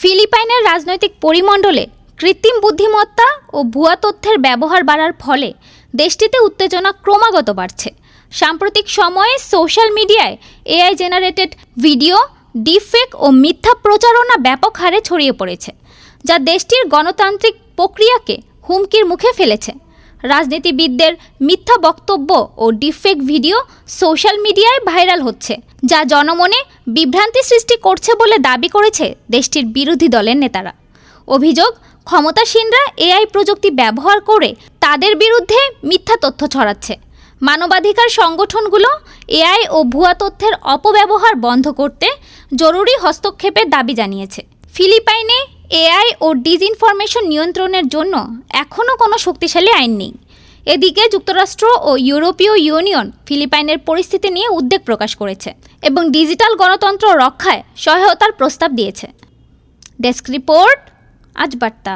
ফিলিপাইনের রাজনৈতিক পরিমণ্ডলে কৃত্রিম বুদ্ধিমত্তা ও ভুয়া তথ্যের ব্যবহার বাড়ার ফলে দেশটিতে উত্তেজনা ক্রমাগত বাড়ছে। সাম্প্রতিক সময়ে সোশ্যাল মিডিয়ায় এআই জেনারেটেড ভিডিও ডিফেক ও মিথ্যা প্রচারণা ব্যাপক হারে ছড়িয়ে পড়েছে, যা দেশটির গণতান্ত্রিক প্রক্রিয়াকে হুমকির মুখে ফেলেছে। রাজনীতিবিদদের মিথ্যা বক্তব্য ও ডিফেক্ট ভিডিও সোশ্যাল মিডিয়ায় ভাইরাল হচ্ছে, যা জনমনে বিভ্রান্তি সৃষ্টি করছে বলে দাবি করেছে দেশটির বিরোধী দলের নেতারা। অভিযোগ, ক্ষমতাসীনরা এআই প্রযুক্তি ব্যবহার করে তাদের বিরুদ্ধে মিথ্যা তথ্য ছড়াচ্ছে। মানবাধিকার সংগঠনগুলো এআই ও ভুয়া তথ্যের অপব্যবহার বন্ধ করতে জরুরি হস্তক্ষেপের দাবি জানিয়েছে। ফিলিপাইনে এআই ও ডিজইনফরমেশন নিয়ন্ত্রণের জন্য এখনও কোনো শক্তিশালী আইন নেই। এদিকে যুক্তরাষ্ট্র ও ইউরোপীয় ইউনিয়ন ফিলিপাইনের পরিস্থিতি নিয়ে উদ্বেগ প্রকাশ করেছে এবং ডিজিটাল গণতন্ত্র রক্ষায় সহায়তার প্রস্তাব দিয়েছে। ডেস্ক রিপোর্ট, আজ বার্তা।